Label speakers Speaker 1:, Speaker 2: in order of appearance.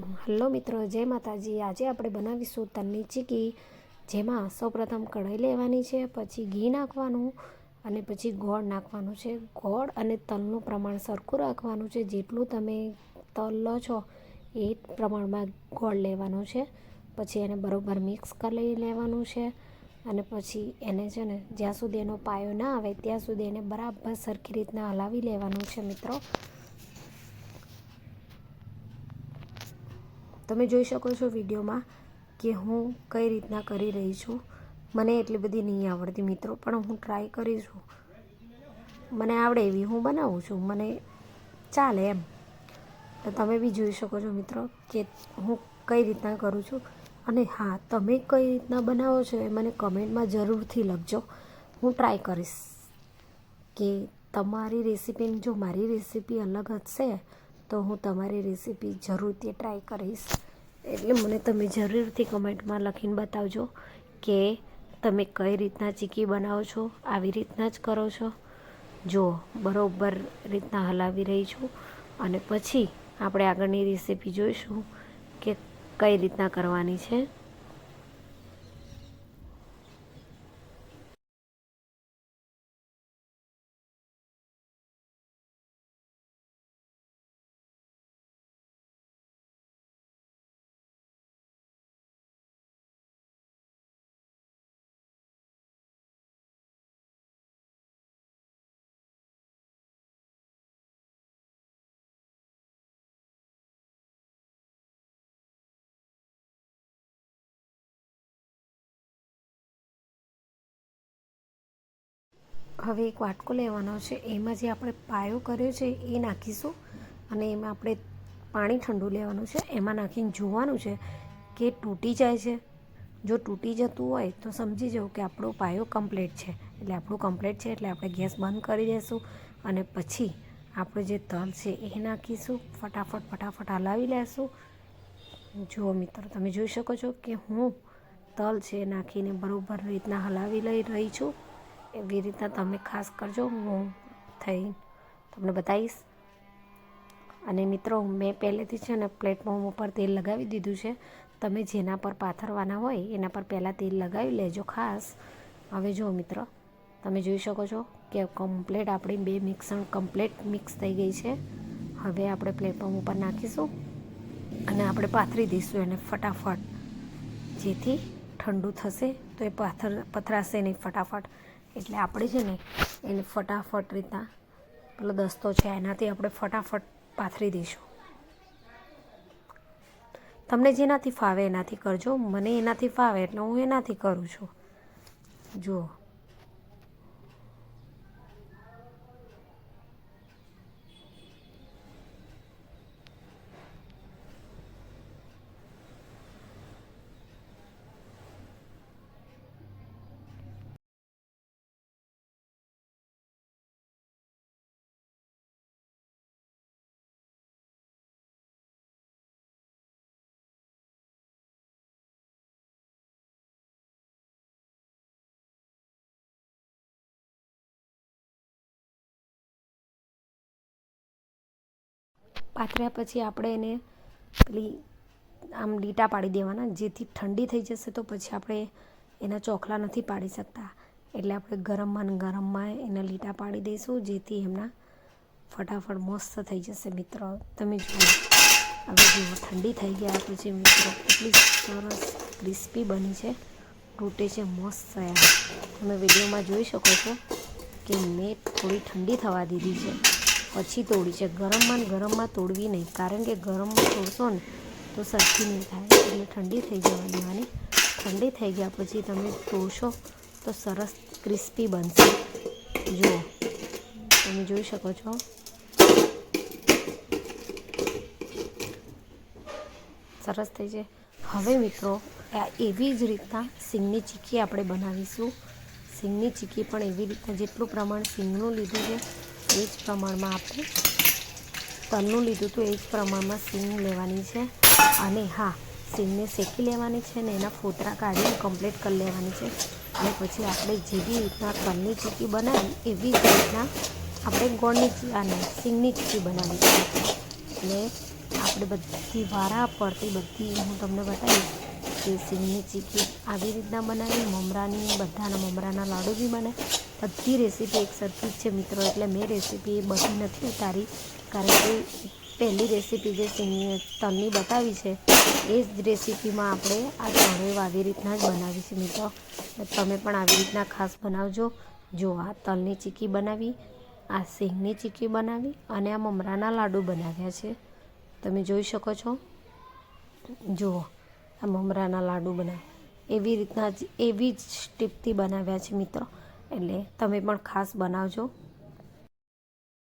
Speaker 1: Hello મિત્રો, જય માતાજી. આજે આપણે બનાવીશું તલની ચીકી, જેમાં સૌપ્રથમ કઢાઈ લેવાની છે, પછી ઘી નાખવાનું અને પછી ગોળ નાખવાનું છે. ગોળ અને તલનું પ્રમાણ સરખું રાખવાનું છે. જેટલું તમે તલ લો છો, એ પ્રમાણમાં ગોળ લેવાનો છે. પછી એને બરાબર મિક્સ કરી લેવાનું છે અને પછી એને છે ને, જ્યાં સુધી એનો પાયો ના આવે, ત્યાં સુધી એને બરાબર સરખી રીતના હલાવી લેવાનું છે મિત્રો. તમે જોઈ શકો છો વિડીયોમાં કે હું કઈ રીતના કરી રહી છું. મને એટલી બધી નહીં આવડતી મિત્રો, પણ હું ટ્રાય કરીશું મને આવડે એવી હું બનાવું છું. મને ચાલે એમ. તો તમે બી જોઈ શકો છો મિત્રો કે હું કઈ રીતના કરું છું. અને હા, તમે કઈ રીતના બનાવો છો એ મને કમેન્ટમાં જરૂરથી લખજો. હું ટ્રાય કરીશ. કે તમારી રેસીપી જો મારી રેસીપી અલગ હશે તો હું તમારી રેસીપી જરૂરથી ટ્રાય કરીશ. એટલે મને તમે જરૂરથી કમેન્ટમાં લખીને બતાવજો કે તમે કઈ રીતના ચીકી બનાવો છો, આવી રીતના જ કરો છો. જો બરોબર રીતના હલાવી રહી છું અને પછી આપણે આગળની રેસીપી જોઈશું કે કઈ રીતના કરવાની છે. હવે એક વાટકો લેવાનો છે. એમાં જે આપણે પાયો કર્યો છે એ નાખીશું અને એમાં આપણે પાણી ઠંડુ લેવાનું છે. એમાં નાખીને જોવાનું છે કે તૂટી જાય છે. જો તૂટી જતું હોય તો સમજી જવું કે આપણો પાયો કમ્પ્લીટ છે. એટલે આપણું કમ્પ્લીટ છે એટલે આપણે ગેસ બંધ કરી દઈશું અને પછી આપણું જે તલ છે એ નાખીશું. ફટાફટ ફટાફટ હલાવી લેશું. જુઓ મિત્રો, તમે જોઈ શકો છો કે હું તલ છે નાખીને બરાબર રીતના હલાવી લઈ રહી છું. એવી રીતના તમે ખાસ કરજો, હું થઈ તમને બતાવીશ. અને મિત્રો, મેં પહેલેથી છે ને પ્લેટફોર્મ ઉપર તેલ લગાવી દીધું છે. તમે જેના પર પાથરવાના હોય, એના પર પહેલાં તેલ લગાવી લેજો ખાસ. હવે જુઓ મિત્રો, તમે જોઈ શકો છો કે કમ્પ્લેટ આપણી બે મિક્સણ કમ્પ્લેટ મિક્સ થઈ ગઈ છે. હવે આપણે પ્લેટફોર્મ ઉપર નાખીશું અને આપણે પાથરી દઈશું એને ફટાફટ. જેથી ઠંડુ થશે તો એ પાથર પથરાશે નહીં ફટાફટ. એટલે આપણે છે ને એને ફટાફટ રીતના પેલો દસ્તો છે, એનાથી આપણે ફટાફટ પાથરી દઈશું. તમને જેનાથી ફાવે એનાથી કરજો, મને એનાથી ફાવે એટલે હું એનાથી કરું છું. જુઓ. પાથર્યા પછી આપણે એને પેલી આમ લીટા પાડી દેવાના, જેથી ઠંડી થઈ જશે તો પછી આપણે એના ચોખલા નથી પાડી શકતા. એટલે આપણે ગરમમાં ગરમમાં એના લીટા પાડી દઈશું, જેથી એમના ફટાફટ મસ્ત થઈ જશે. મિત્રો, તમે જુઓ. હવે જુઓ, ઠંડી થઈ ગયા પછી મિત્રો એટલી સરસ ક્રિસ્પી બની છે. તૂટે છે મસ્ત એમ. તમે વિડીયોમાં જોઈ શકો છો કે મેં થોડી ઠંડી થવા દીધી છે. પછી તોડી છે. ગરમમાં ગરમમાં તોડવી નહીં. કારણ કે ગરમમાં તોડશો ને તો સરખી નહીં થાય. એટલે ઠંડી થઈ જવા દેવાની ઠંડી થઈ ગયા પછી તમે તોડશો તો સરસ ક્રિસ્પી બનશે. જુઓ. તમે જોઈ શકો છો. સરસ થઈ છે. હવે મિત્રો એવી જ રીતના સિંગની ચીકી આપણે બનાવીશું. સિંગની ચીકી પણ એવી રીતના જેટલું પ્રમાણ સિંગનું લીધું છે એ જ પ્રમાણમાં આપણે તલનું લીધું હતું એ જ પ્રમાણમાં સિંગ લેવાની છે. અને હા, સીંગને શેકી લેવાની છે ને એના ફોતરા કાઢીને કમ્પ્લીટ કરી લેવાની છે. અને પછી આપણે જેવી રીતના તલની ચીકી બનાવી, એવી જ રીતના આપણે ગોળની અને સિંગની ચીકી બનાવી છે. એટલે આપણે બધી વારા પડતી બધી હું તમને બતાવીશ કે સિંગની ચીકી આવી રીતના બનાવી, મમરાની, બધાના મમરાના લાડુ બી બને. બધી રેસીપી એક સરખી જ છે મિત્રો, એટલે મેં રેસીપી બધી નથી ઉતારી. કારણ કે પહેલી રેસીપી જે તલની બતાવી છે, એ જ રેસીપીમાં આપણે આ ત્રણેય આવી રીતના જ બનાવીશું મિત્રો. તમે પણ આવી રીતના ખાસ બનાવજો. જો આ તલની ચીકી બનાવી, આ સિંગની ચીકી બનાવી અને આ મમરાના લાડુ બનાવ્યા છે. તમે જોઈ શકો છો. જુઓ આ મમરાના લાડુ બનાવ્યા. એવી રીતના જ, એવી જ ટીપથી બનાવ્યા છે મિત્રો. એટલે તમે પણ ખાસ બનાવજો.